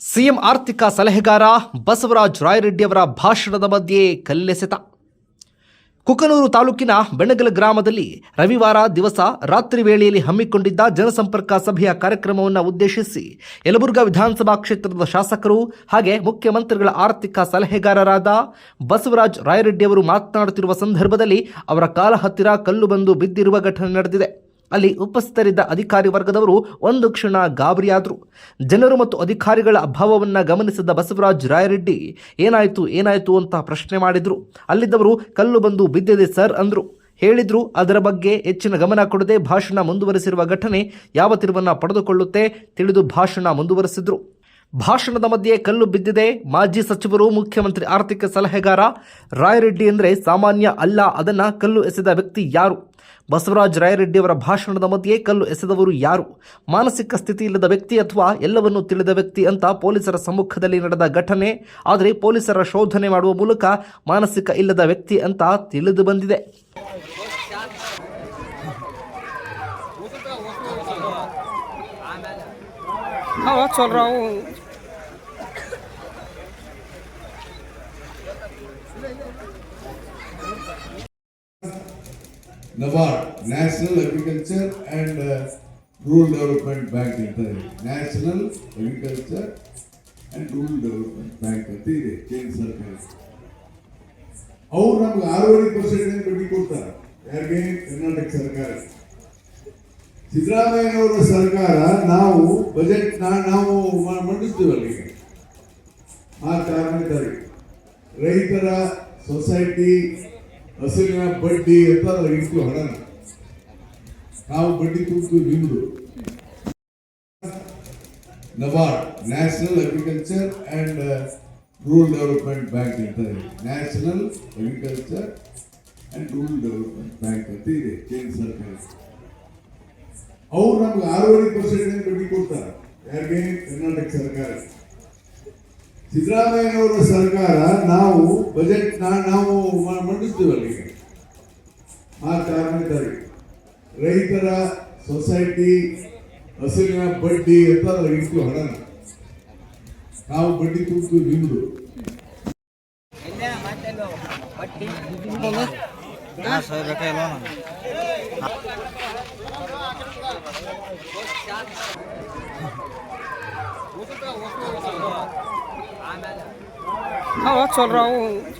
CM ಆರ್ಥಿಕ ಸಲಹೆಗಾರ ಬಸವರಾಜ್ ರಾಯರೆಡ್ಡಿಯವರ ಭಾಷಣದ ಮಧ್ಯೆ ಕಲ್ಲೆಸೆತ. ಕುಕನೂರು ತಾಲೂಕಿನ ಬೆಣಗಲ ಗ್ರಾಮದಲ್ಲಿ ರವಿವಾರ ದಿವಸ ರಾತ್ರಿ ವೇಳೆಯಲ್ಲಿ ಹಮ್ಮಿಕೊಂಡಿದ್ದ ಜನಸಂಪರ್ಕ ಸಭೆಯ ಕಾರ್ಯಕ್ರಮವನ್ನು ಉದ್ದೇಶಿಸಿ ಯಲಬುರ್ಗಾ ವಿಧಾನಸಭಾ ಕ್ಷೇತ್ರದ ಶಾಸಕರು ಹಾಗೆ ಮುಖ್ಯಮಂತ್ರಿಗಳ ಆರ್ಥಿಕ ಸಲಹೆಗಾರರಾದ ಬಸವರಾಜ್ ರಾಯರೆಡ್ಡಿಯವರು ಮಾತನಾಡುತ್ತಿರುವ ಸಂದರ್ಭದಲ್ಲಿ ಅವರ ಕಾಲ ಹತ್ತಿರ ಕಲ್ಲು ಬಂದು ಬಿದ್ದಿರುವ ಘಟನೆ ನಡೆದಿದೆ. ಅಲ್ಲಿ ಉಪಸ್ಥಿತರಿದ್ದ ಅಧಿಕಾರಿ ವರ್ಗದವರು ಒಂದು ಕ್ಷಣ ಗಾಬರಿಯಾದರು. ಜನರು ಮತ್ತು ಅಧಿಕಾರಿಗಳ ಅಭಾವವನ್ನು ಗಮನಿಸಿದ ಬಸವರಾಜ್ ರಾಯರೆಡ್ಡಿ, ಏನಾಯಿತು ಏನಾಯಿತು ಅಂತ ಪ್ರಶ್ನೆ ಮಾಡಿದರು. ಅಲ್ಲಿದ್ದವರು, ಕಲ್ಲು ಬಂದು ಬಿದ್ದಿದೆ ಸರ್ ಅಂದರು. ಹೇಳಿದ್ರು, ಅದರ ಬಗ್ಗೆ ಹೆಚ್ಚಿನ ಗಮನ ಕೊಡದೆ ಭಾಷಣ ಮುಂದುವರೆಸಿರುವ ಘಟನೆ ಯಾವ ತಿರುವನ್ನು ಪಡೆದುಕೊಳ್ಳುತ್ತೆ ತಿಳಿದು ಭಾಷಣ ಮುಂದುವರೆಸಿದ್ರು. ಭಾಷಣದ ಮಧ್ಯೆ ಕಲ್ಲು ಬಿದ್ದಿದೆ ಮಾಜಿ ಸಚಿವರು ಮುಖ್ಯಮಂತ್ರಿ ಆರ್ಥಿಕ ಸಲಹೆಗಾರ ರಾಯರೆಡ್ಡಿ ಅಂದರೆ ಸಾಮಾನ್ಯ ಅಲ್ಲ ಅದನ್ನ ಕಲ್ಲು ಎಸೆದ ವ್ಯಕ್ತಿ ಯಾರು ಬಸವರಾಜ ರಾಯರೆಡ್ಡಿಯವರ ಭಾಷಣದ ಮಧ್ಯೆ ಕಲ್ಲು ಎಸೆದವರು ಯಾರು ಮಾನಸಿಕ ಸ್ಥಿತಿ ಇಲ್ಲದ ವ್ಯಕ್ತಿ ಅಥವಾ ಎಲ್ಲವನ್ನೂ ತಿಳಿದ ವ್ಯಕ್ತಿ ಅಂತ ಪೊಲೀಸರ ಸಮ್ಮುಖದಲ್ಲಿ ನಡೆದ ಘಟನೆ ಆದರೆ ಪೊಲೀಸರ ಶೋಧನೆ ಮಾಡುವ ಮೂಲಕ ಮಾನಸಿಕ ಇಲ್ಲದ ವ್ಯಕ್ತಿ ಅಂತ ತಿಳಿದು ಬಂದಿದೆ हाँ चल रहा हूँ NABARD national agriculture and rural development bank ಇರ್ತಾರೆ national agriculture and rural development bank ಅಂತ ಇದೆ ಕೇಂದ್ರ ಸರ್ಕಾರ ಅವ್ರು ನಮ್ಗೆ ಆರೂವರೆ ಪರ್ಸೆಂಟ್ ಬಡ್ಡಿ ಕೊಡ್ತಾರೆ? ಯಾರಿಗೆ? ಕರ್ನಾಟಕ ಸರ್ಕಾರ. ಸಿದ್ದರಾಮಯ್ಯನವರ ಸರ್ಕಾರ ನಾವು ಬಜೆಟ್ ನಾವು ಮಂಡಿಸ್ತೀವಲ್ಲ ಆರನೇ ತಾರೀಕು. ರೈತರ ಸೊಸೈಟಿ, ಹಸಿರಿನ ಬಡ್ಡಿ ಅಂತ ಇಟ್ಟು ಹಣ. ನಾವು ಬಡ್ಡಿ ತುಂಬಿ ನಿಮ್ದು. NABARD national agriculture and rural development bank ಅಂತ ಇದೆ. National agriculture and rural development bank ಅಂತ ಇದೆ, ಕೇಂದ್ರ ಸರ್ಕಾರ. ಅವ್ರು ನಮ್ಗೆ ಆರೂವರೆ ಪರ್ಸೆಂಟ್ ಬಡ್ಡಿ ಕೊಡ್ತಾರೆ? ಯಾರಿಗೆ? ಕರ್ನಾಟಕ ಸರ್ಕಾರ. ಸಿದ್ದರಾಮಯ್ಯನವರ ಸರ್ಕಾರ ನಾವು ಬಜೆಟ್ ನಾವು ಮಂಡಿಸ್ತೀವಲ್ಲಿ ಆ ಕಾರಣಕ್ಕಾಗಿ ರೈತರ ಸೊಸೈಟಿ ಹಸಿರಿನ ಬಡ್ಡಿ ಅಂತ ಇಟ್ಟು ಹಣ. ನಾವು ಬಡ್ಡಿ ತುಂಬಿ ನಿಮ್ದು. हाँ सर रखा है हाँ चल रहा हूँ